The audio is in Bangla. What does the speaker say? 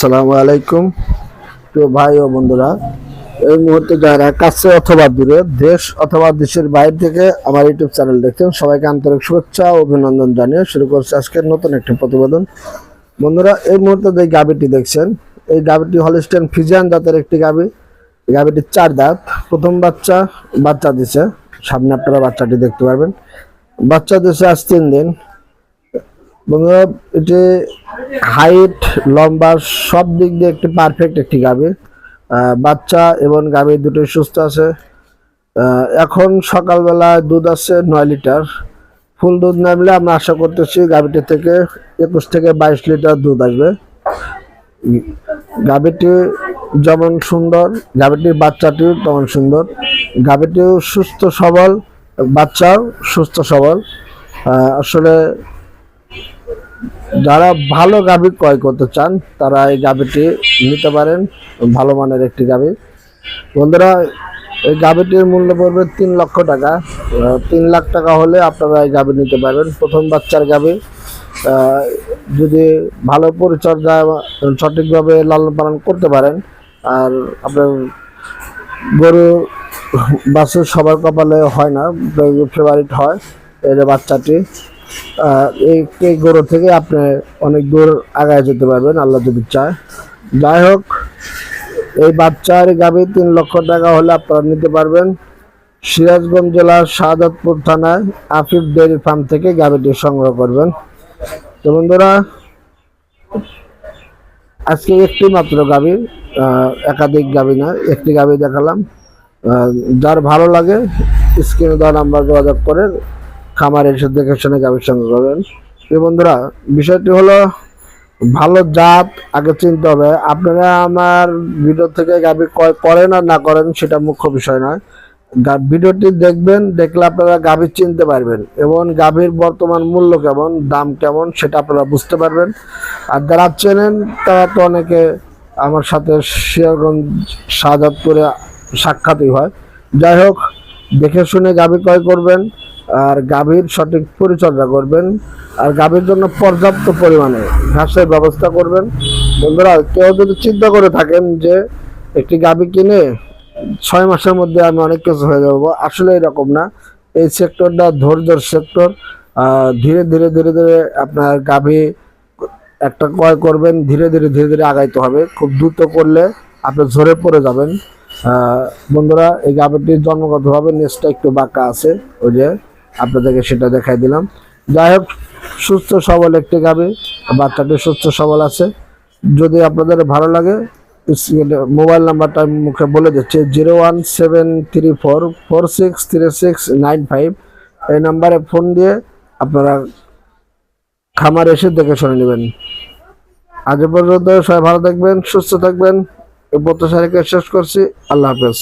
আসসালামু আলাইকুম। প্রিয় ভাই ও বন্ধুরা, এই মুহূর্তে যারা কাছে অথবা দূরে, দেশ অথবা দেশের বাইরে থেকে আমার ইউটিউব চ্যানেল দেখছেন, সবাইকে আন্তরিক শুভেচ্ছা ও অভিনন্দন জানিয়ে শুরু করছে আজকের নতুন একটি প্রতিবেদন। বন্ধুরা, এই মুহূর্তে যে গাবিটি দেখছেন, এই গাবিটি হলিস্টেন ফিজিয়ান জাতের একটি গাবি। এই গাবিটির চার দাঁত, প্রথম বাচ্চা বাচ্চা দিছে, সামনে আপনারা বাচ্চাটি দেখতে পারবেন। বাচ্চা দিছে আজ তিন দিন। বন্ধুরা, এটি হাইট, লম্বা, সব দিক দিয়ে একটি পারফেক্ট একটি গাভী। বাচ্চা এবং গাভী দুটোই সুস্থ আছে। এখন সকালবেলা দুধ আছে নয় লিটার। ফুল দুধ নামলে আমরা আশা করতেছি গাভীটি থেকে একুশ থেকে বাইশ লিটার দুধ আসবে। গাভীটি যেমন সুন্দর, গাভীটির বাচ্চাটিও তেমন সুন্দর। গাভীটিও সুস্থ সবল, বাচ্চাও সুস্থ সবল। আসলে যারা ভালো গাভী ক্রয় করতে চান, তারা এই গাভীটি নিতে পারেন, ভালো মানের একটি গাভী। বন্ধুরা, এই গাভীটির মূল্য পড়বে তিন লক্ষ টাকা। তিন লাখ টাকা হলে আপনারা এই গাভী নিতে পারবেন। প্রথম বাচ্চার গাভী যদি ভালো পরিচর্যা সঠিকভাবে লালন পালন করতে পারেন, আর আপনার গরু বাছুর সবার কপালে হয় না, ফেভারিট হয় এর বাচ্চাটি। এই গরু থেকে আপনি অনেক দূর আগায় যেতে পারবেন, আল্লাহ যদি চায়। যাই হোক, এই বাচ্চার গাভী তিন লক্ষ টাকা হলে আপনারা নিতে পারবেন। সিরাজগঞ্জ জেলার শাহাদতপুর থানায় আফিফ ডেয়ারি ফার্ম থেকে গাভীটি সংগ্রহ করবেন। তো বন্ধুরা, আজকে একটি মাত্র গাভী একাধিক গাভী না, একটি গাভী দেখালাম। যার ভালো লাগে, স্ক্রিনে দেওয়া নাম্বার যোগাযোগ করে খামার এসে দেখে শুনে গাভীর সঙ্গে করবেন। প্রিয় বন্ধুরা, বিষয়টি হলো ভালো জাত, আগে চিনতে হবে। আপনারা আমার ভিডিও থেকে গাভী করেন আর না করেন সেটা মুখ্য বিষয় নয়। ভিডিওটি দেখবেন, দেখলে আপনারা গাভী চিনতে পারবেন এবং গাভীর বর্তমান মূল্য কেমন, দাম কেমন সেটা আপনারা বুঝতে পারবেন। আর যারা চেনেন, তারা তো অনেকে আমার সাথে শিয়ারগঞ্জ শাহজাদপুরে সাক্ষাৎই হয়। যাই হোক, দেখে শুনে গাভী ক্রয় করবেন আর গাভীর সঠিক পরিচর্যা করবেন। আর গাভীর জন্য পর্যাপ্ত পরিমাণে ঘাসের ব্যবস্থা করবেন। বন্ধুরা, কেউ যদি চিন্তা করে থাকেন যে একটি গাভী কিনে ছয় মাসের মধ্যে আমি অনেক কিছু হয়ে যাব, আসলে এরকম না। এই সেক্টরটা ধৈর্যর সেক্টর। ধীরে ধীরে ধীরে ধীরে আপনার গাভী একটা ক্রয় করবেন, ধীরে ধীরে ধীরে ধীরে আগাইতে হবে। খুব দ্রুত করলে আপনি ঝরে পড়ে যাবেন। বন্ধুরা, এই গাভীটির জন্মগতভাবে নেসটা একটু বাঁকা আছে, ওই যে আপনাদেরকে সেটা দেখাই দিলাম। যাই হোক, সুস্থ সবল একটি গাভী, বাচ্চাটি সুস্থ সবল আছে। যদি আপনাদের ভালো লাগে মোবাইল নাম্বারটা আমি মুখে বলে দিচ্ছি, zero one seven three four four six three six nine five. এই নাম্বারে ফোন দিয়ে আপনারা খামার এসে দেখে শুনে নেবেন। আজ পর্যন্ত সবাই ভালো থাকবেন, সুস্থ থাকবেন। এই প্রত্যাশা রেখে শেষ করছি। আল্লাহ হাফেজ।